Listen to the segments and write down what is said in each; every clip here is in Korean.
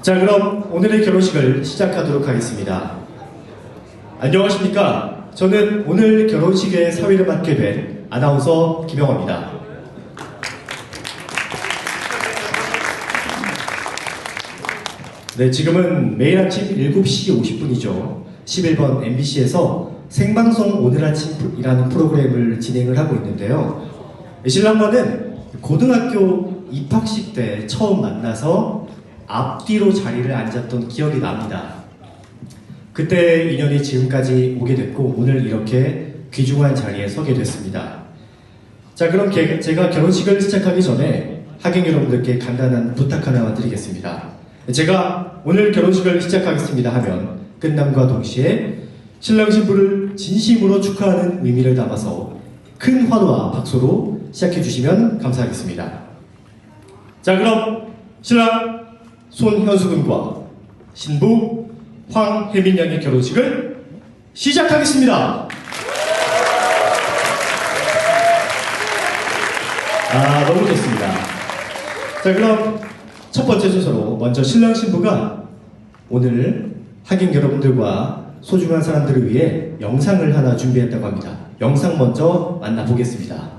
자, 그럼 오늘의 결혼식을 시작하도록 하겠습니다. 안녕하십니까? 저는 오늘 결혼식의 사회를 맡게 된 아나운서 김영호입니다. 네, 지금은 매일 아침 7시 50분이죠. 11번 MBC에서 생방송 오늘 아침이라는 프로그램을 진행을 하고 있는데요. 신랑과는 고등학교 입학식 때 처음 만나서 앞뒤로 자리를 앉았던 기억이 납니다. 그때 인연이 지금까지 오게 됐고 오늘 이렇게 귀중한 자리에 서게 됐습니다. 자 그럼 게- 제가 결혼식을 시작하기 전에 하객 여러분들께 간단한 부탁 하나만 드리겠습니다. 제가 오늘 결혼식을 시작하겠습니다 하면 끝남과 동시에 신랑 신부를 진심으로 축하하는 의미를 담아서 큰 환호와 박수로 시작해 주시면 감사하겠습니다. 자 그럼 신랑 손현수 군과 신부 황혜민 양의 결혼식을 시작하겠습니다. 아 너무 좋습니다. 자 그럼 첫 번째 순서로 먼저 신랑 신부가 오늘 하객 여러분들과 소중한 사람들을 위해 영상을 하나 준비했다고 합니다. 영상 먼저 만나보겠습니다.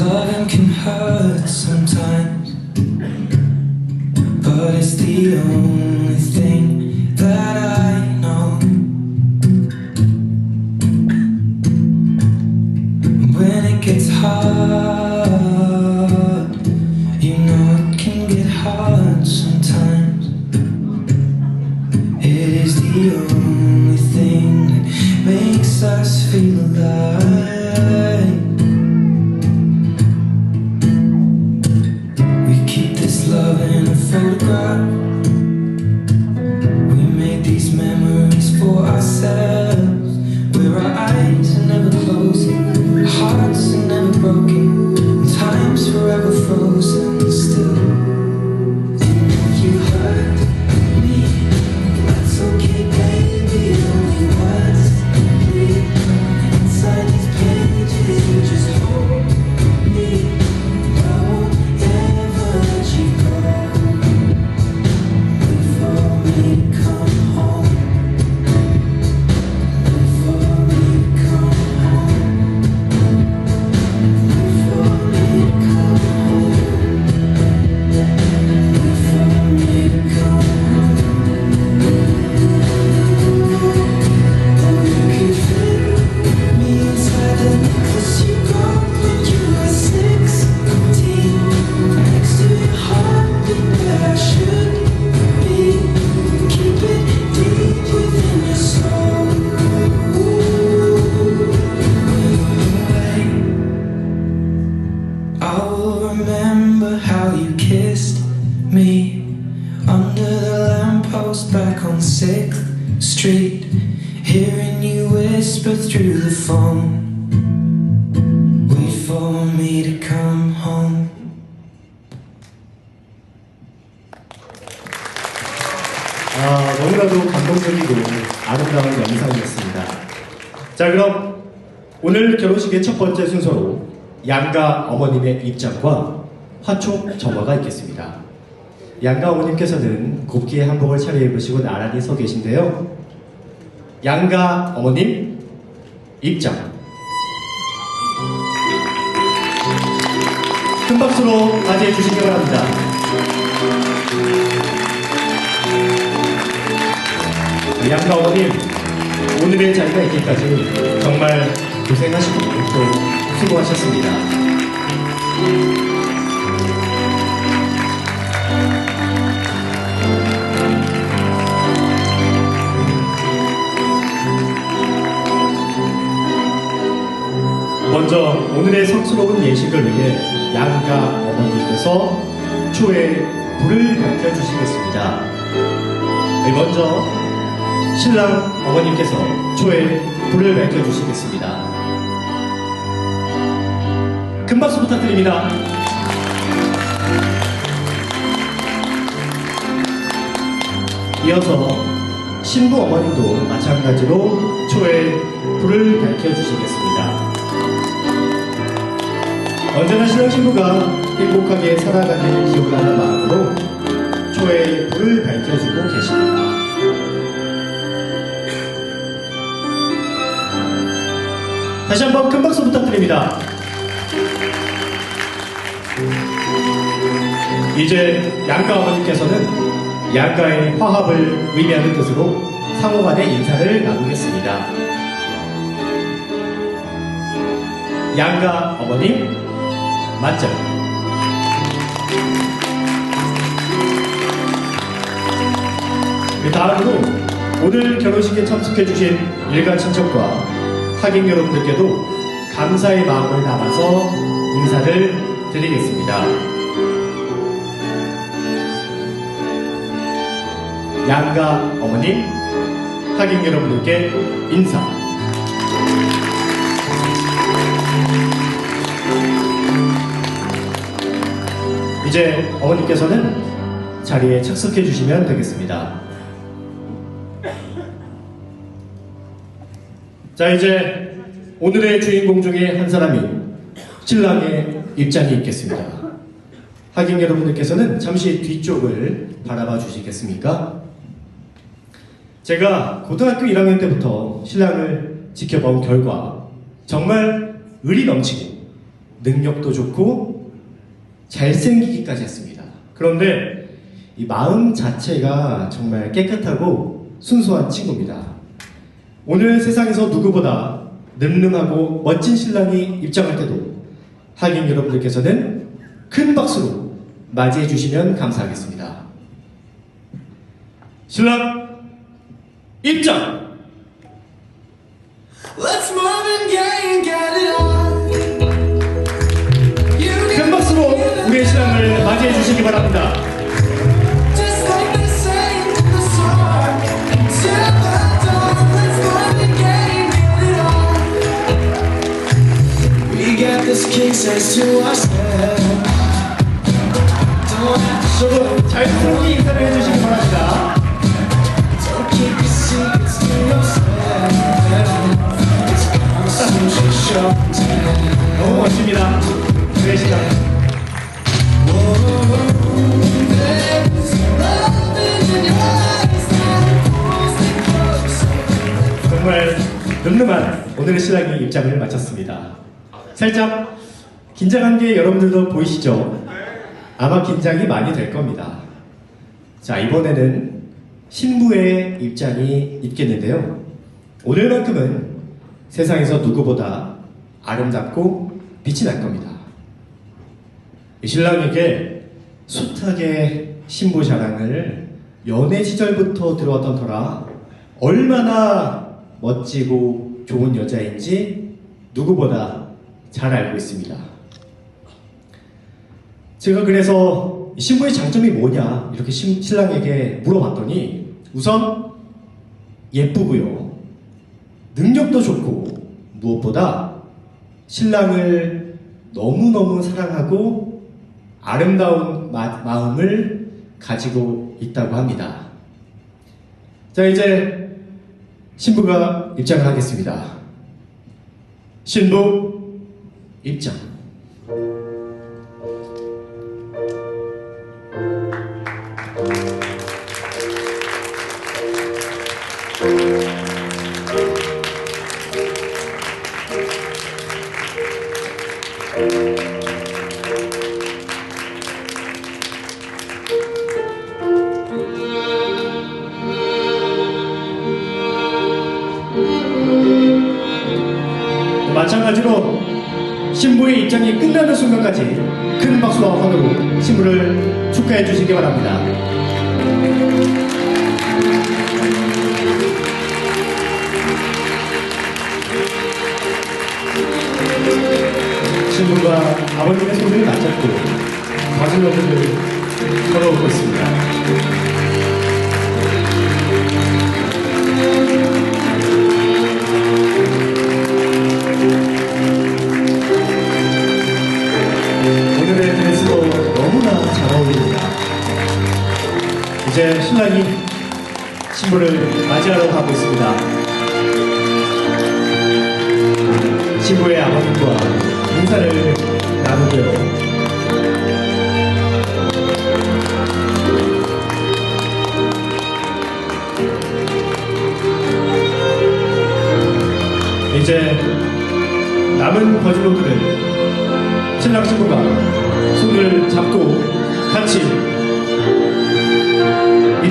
Loving can hurt. Can hurt sometimes. But it's the only thing that I know. When it gets hard, you know it can get hard sometimes. It is the only thing that makes us 6th Street Hearing you whisper through the phone Wait for me to come home 아, 너무나도 감동적이고 아름다운 영상이었습니다. 자 그럼 오늘 결혼식의 첫 번째 순서로 양가 어머님의 입장과 화촉 정화가 있겠습니다. 양가 어머님께서는 곱게 한복을 차려입으시고 나란히 서 계신데요. 양가 어머님 입장. 큰 박수로 맞이해 주시기 바랍니다. 양가 어머님 오늘의 자리가 있기까지 정말 고생하시고 또 수고하셨습니다. 먼저 오늘의 성스러운 예식을 위해 양가 어머니께서 초에 불을 밝혀주시겠습니다. 네, 먼저 신랑 어머님께서 초에 불을 밝혀주시겠습니다. 큰 박수 부탁드립니다. 이어서 신부 어머님도 마찬가지로 초에 불을 밝혀주시겠습니다. 언제나 신랑 신부가 행복하게 살아가길 기원하는 마음으로 초에 불을 밝혀주고 계십니다. 다시 한번 큰 박수 부탁드립니다. 이제 양가 어머님께서는 양가의 화합을 의미하는 뜻으로 상호 간의 인사를 나누겠습니다. 양가 어머님 맞죠? 그 다음으로 오늘 결혼식에 참석해주신 일가 친척과 하객 여러분들께도 감사의 마음을 담아서 인사를 드리겠습니다. 양가 어머님, 하객 여러분들께 인사. 이제 어머님께서는 자리에 착석해 주시면 되겠습니다. 자, 이제 오늘의 주인공 중에 한 사람이 신랑의 입장이 있겠습니다. 하객 여러분들께서는 잠시 뒤쪽을 바라봐 주시겠습니까? 제가 고등학교 1학년 때부터 신랑을 지켜본 결과 정말 의리 넘치고 능력도 좋고 잘생기기까지 했습니다. 그런데 이 마음 자체가 정말 깨끗하고 순수한 친구입니다. 오늘 세상에서 누구보다 늠름하고 멋진 신랑이 입장할 때도 하객 여러분들께서는 큰 박수로 맞이해 주시면 감사하겠습니다. 신랑 입장! Let's move and get it on. To 조금 자유스럽게 인사를 해주시기 바랍니다. 너무 멋집니다. 우리의 신 정말 늠름한 오늘의 신랑이 입장을 마쳤습니다. 살짝 긴장한 게 여러분들도 보이시죠? 아마 긴장이 많이 될 겁니다. 자, 이번에는 신부의 입장이 있겠는데요. 오늘만큼은 세상에서 누구보다 아름답고 빛이 날 겁니다. 이 신랑에게 숱하게 신부 자랑을 연애 시절부터 들어왔던 터라 얼마나 멋지고 좋은 여자인지 누구보다 잘 알고 있습니다. 제가 그래서 이 신부의 장점이 뭐냐 이렇게 신- 신랑에게 물어봤더니 우선 예쁘고요. 능력도 좋고 무엇보다 신랑을 너무너무 사랑하고 아름다운 마, 마음을 가지고 있다고 합니다. 자, 이제 신부가 입장을 하겠습니다. 신부 입장. 마찬가지로 신부의 입장이 끝나는 순간까지 큰 박수와 환호로 신부를 축하해 주시기 바랍니다. 신부가 아버님의 손을 맞잡고 거슬러들을 걸어오고 있습니다. 이제 신랑이 신부를 맞이하러 가고 있습니다. 신부의 아버님과 인사를 나누고요. 이제 남은 버즈로들은 신랑 신부가 손을 잡고 같이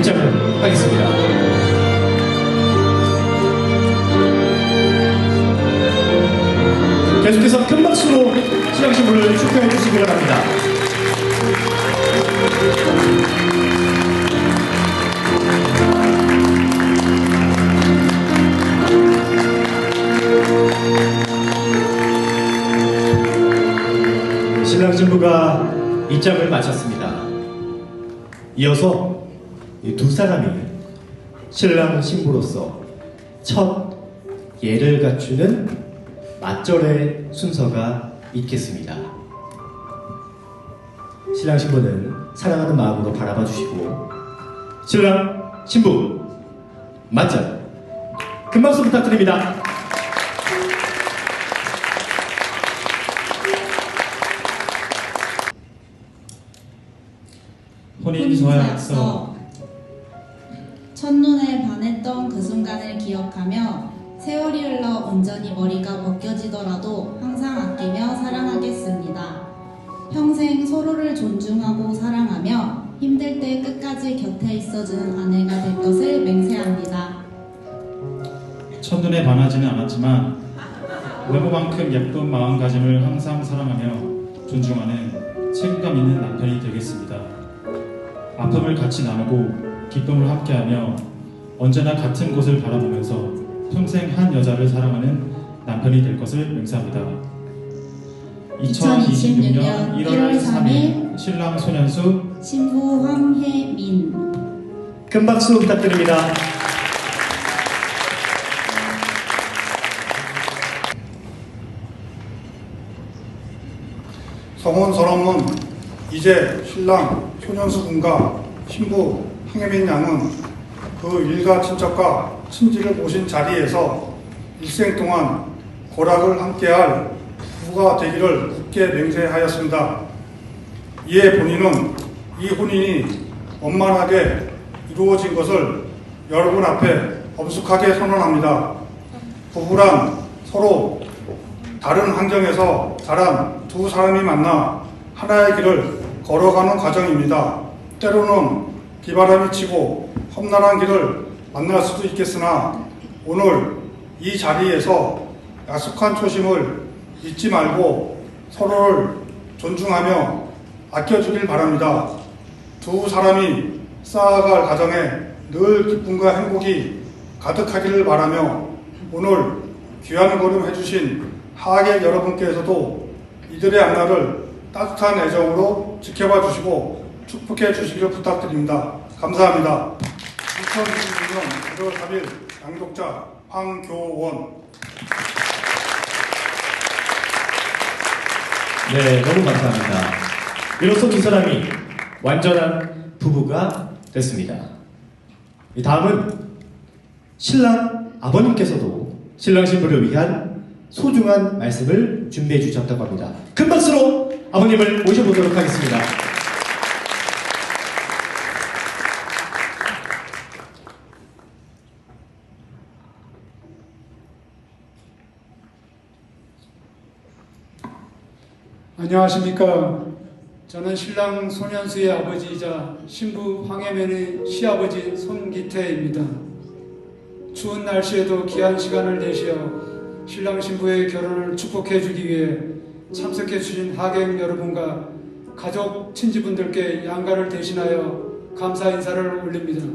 입장을 하겠습니다. 계속해서 큰 박수로 신랑 신부를 축하해 주시기 바랍니다. 신랑 신부가 입장을 마쳤습니다. 이어서 이 두 사람이 신랑 신부로서 첫 예를 갖추는 맞절의 순서가 있겠습니다. 신랑 신부는 사랑하는 마음으로 바라봐 주시고 신랑 신부 맞절 큰 박수 부탁드립니다. 혼인서약서 반했던 그 순간을 기억하며 세월이 흘러 온전히 머리가 벗겨지더라도 항상 아끼며 사랑하겠습니다. 평생 서로를 존중하고 사랑하며 힘들 때 끝까지 곁에 있어주는 아내가 될 것을 맹세합니다. 첫눈에 반하지는 않았지만 외모만큼 예쁜 마음가짐을 항상 사랑하며 존중하는 책임감 있는 남편이 되겠습니다. 아픔을 같이 나누고 기쁨을 함께하며 언제나 같은 곳을 바라보면서 평생 한 여자를 사랑하는 남편이 될 것을 맹세합니다. 2026년 1월 3일 신랑 소년수 신부 황혜민 큰 박수 부탁드립니다. 성혼 선언문 이제 신랑 소년수 군과 신부 황혜민 양은 그 일가 친척과 친지를 모신 자리에서 일생 동안 고락을 함께할 부부가 되기를 굳게 맹세하였습니다. 이에 본인은 이 혼인이 원만하게 이루어진 것을 여러분 앞에 엄숙하게 선언합니다. 부부란 서로 다른 환경에서 자란 두 사람이 만나 하나의 길을 걸어가는 과정입니다. 때로는 비바람이 치고 험난한 길을 만날 수도 있겠으나 오늘 이 자리에서 약속한 초심을 잊지 말고 서로를 존중하며 아껴주길 바랍니다. 두 사람이 쌓아갈 가정에 늘 기쁨과 행복이 가득하기를 바라며 오늘 귀한 걸음 해주신 하객 여러분께서도 이들의 앞날을 따뜻한 애정으로 지켜봐 주시고 축복해 주시길 부탁드립니다. 감사합니다. 2026년 1월 3일 양독자 황교원 네, 너무 감사합니다. 이로써 두 사람이 완전한 부부가 됐습니다. 이 다음은 신랑 아버님께서도 신랑 신부를 위한 소중한 말씀을 준비해 주셨다고 합니다. 큰 박수로 아버님을 모셔보도록 하겠습니다. 안녕하십니까. 저는 신랑 소년수의 아버지이자 신부 황혜면의 시아버지 손기태입니다. 추운 날씨에도 귀한 시간을 내시어 신랑 신부의 결혼을 축복해 주기 위해 참석해 주신 하객 여러분과 가족 친지분들께 양가를 대신하여 감사 인사를 올립니다.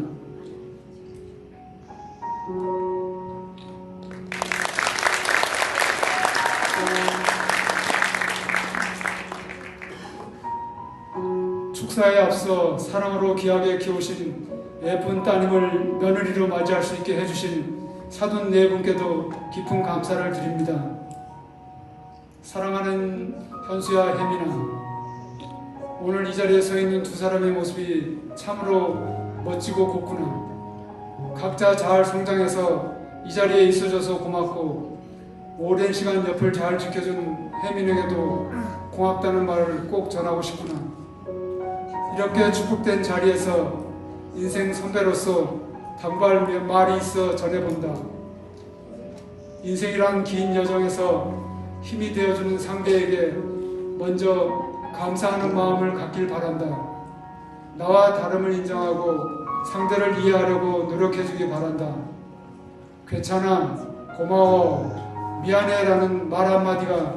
축사에 앞서 사랑으로 귀하게 키우신 예쁜 따님을 며느리로 맞이할 수 있게 해주신 사돈 네 분께도 깊은 감사를 드립니다. 사랑하는 현수야 혜민아, 오늘 이 자리에 서 있는 두 사람의 모습이 참으로 멋지고 곱구나. 각자 잘 성장해서 이 자리에 있어줘서 고맙고 오랜 시간 옆을 잘 지켜준 혜민에게도 고맙다는 말을 꼭 전하고 싶구나. 이렇게 축복된 자리에서 인생 선배로서 단발 몇 말이 있어 전해본다. 인생이란 긴 여정에서 힘이 되어주는 상대에게 먼저 감사하는 마음을 갖길 바란다. 나와 다름을 인정하고 상대를 이해하려고 노력해주기 바란다. 괜찮아, 고마워, 미안해라는 말 한마디가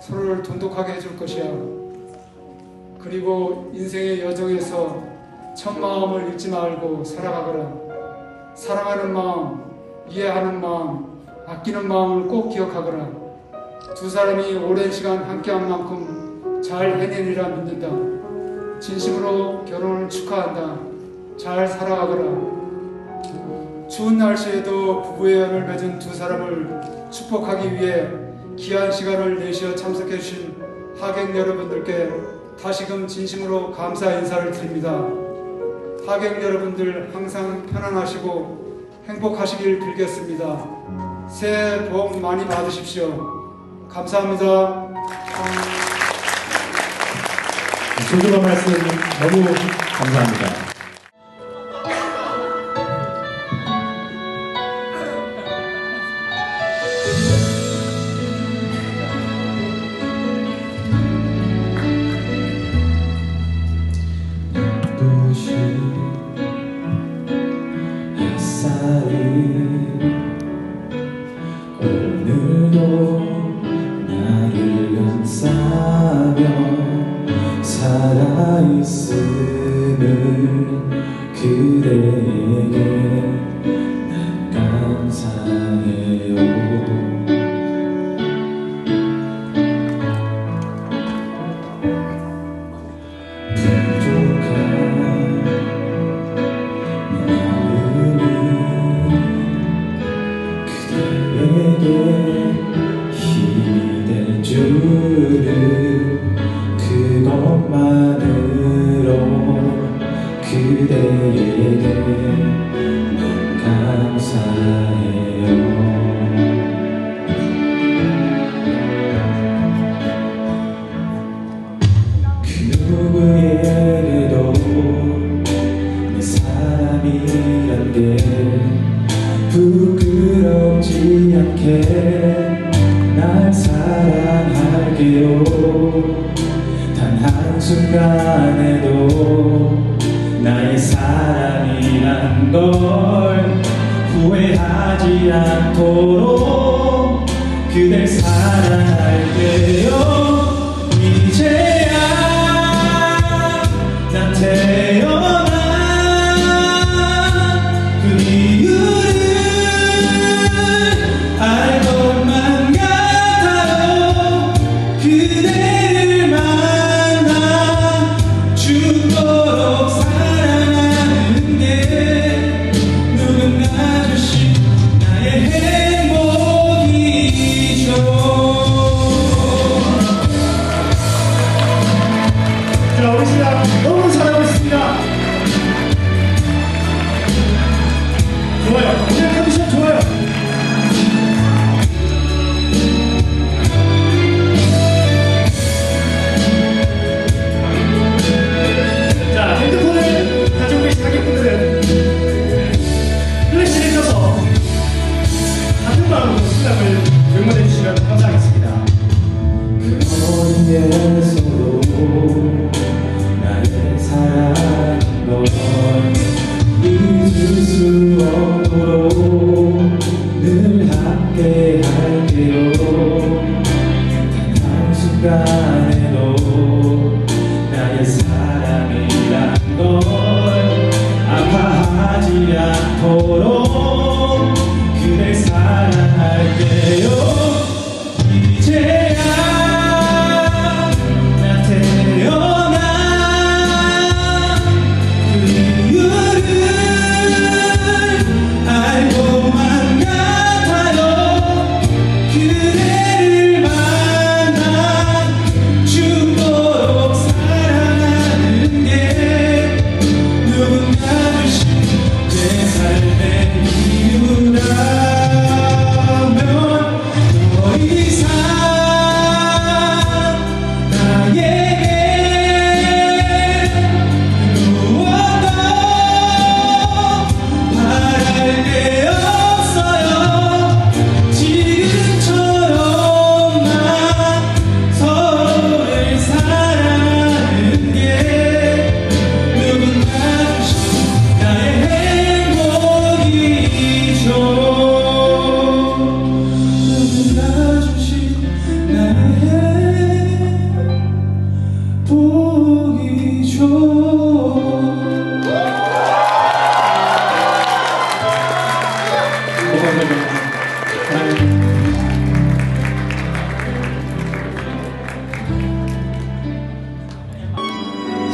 서로를 돈독하게 해줄 것이야. 그리고 인생의 여정에서 첫 마음을 잃지 말고 살아가거라. 사랑하는 마음, 이해하는 마음, 아끼는 마음을 꼭 기억하거라. 두 사람이 오랜 시간 함께한 만큼 잘 해내리라 믿는다. 진심으로 결혼을 축하한다. 잘 살아가거라. 추운 날씨에도 부부의 연을 맺은 두 사람을 축복하기 위해 귀한 시간을 내쉬어 참석해 주신 하객 여러분들께 다시금 진심으로 감사 인사를 드립니다. 하객 여러분들 항상 편안하시고 행복하시길 빌겠습니다. 새해 복 많이 받으십시오. 감사합니다. 소중한 말씀 너무 감사합니다.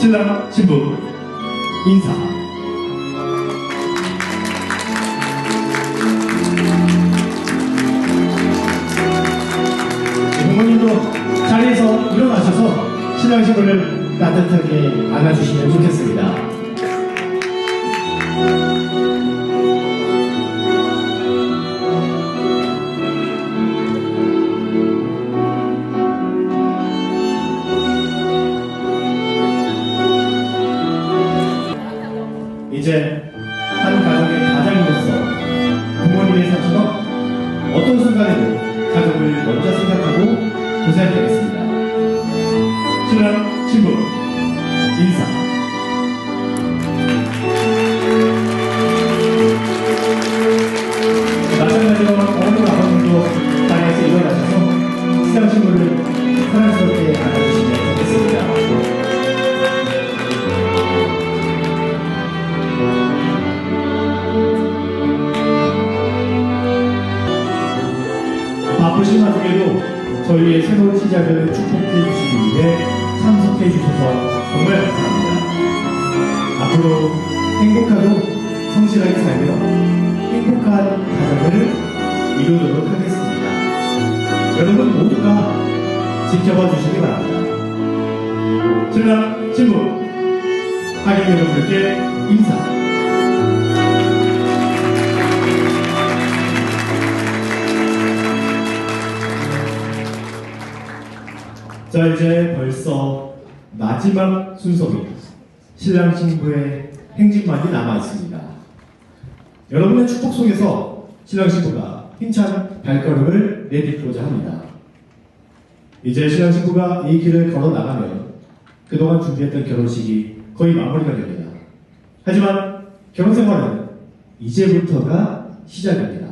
신랑 신부 인사. 부모님도 자리에서 일어나셔서 신랑 신부를 따뜻하게 안아주시면 좋겠습니다. 자 이제 벌써 마지막 순서입니다. 신랑 신부의 행진만이 남아 있습니다. 여러분의 축복 속에서 신랑 신부가 힘찬 발걸음을 내딛고자 합니다. 이제 신랑 신부가 이 길을 걸어 나가면 그동안 준비했던 결혼식이 거의 마무리가 됩니다. 하지만 결혼 생활은 이제부터가 시작입니다.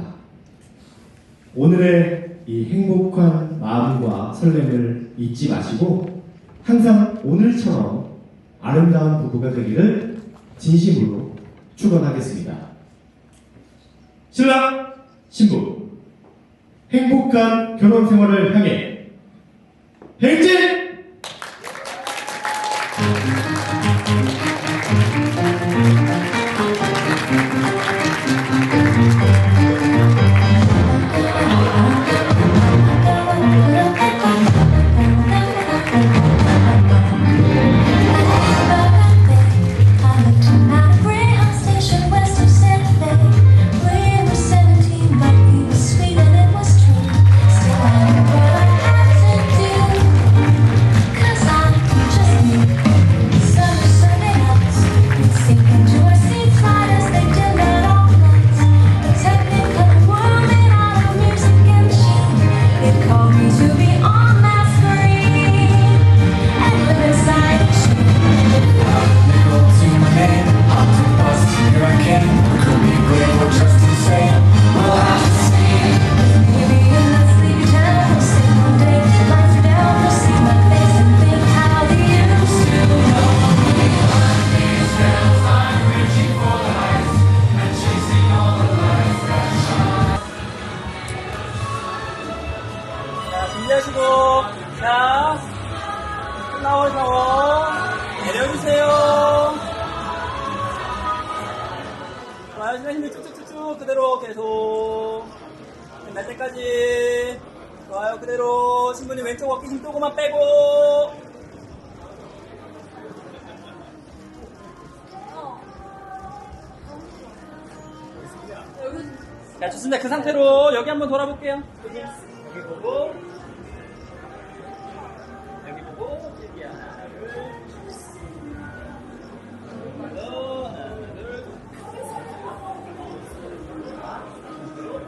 오늘의 이 행복한 마음과 설렘을 잊지 마시고 항상 오늘처럼 아름다운 부부가 되기를 진심으로 축원하겠습니다. 신랑 신부 행복한 결혼 생활을 향해 행진! 상태로 여기 한번 돌아볼게요. 여기, 보고. 여기 보고. 여기 하나, 둘. 하나, 둘.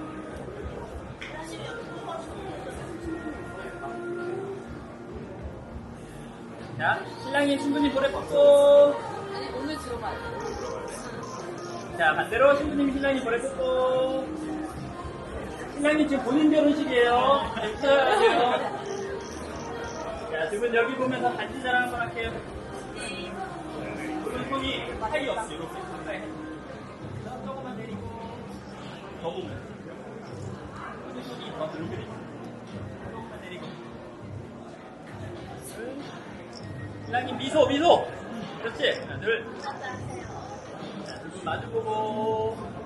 자, 신랑님, 신부님 볼에 뻗고. 아니, 오늘 들어봐요. 자, 반대로 신부님, 신랑님 볼에 뻗고. 신랑님 지금 본인 결혼식이에요. 돼요. 자, 두분 여기 보면서 반지 자랑 한번 할게요. 두분 손이 사이 없이 이렇게 가까이. 조금만 내리고. 더 보면. 두분 손이 더 들고 조금만 내리고. 신랑님 미소, 미소. 그렇지. 하나, 둘. 자, 두분 마주보고.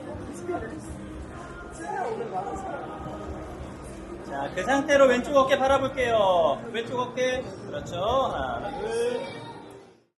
자, 그 상태로 왼쪽 어깨 바라볼게요. 왼쪽 어깨. 그렇죠. 하나, 둘.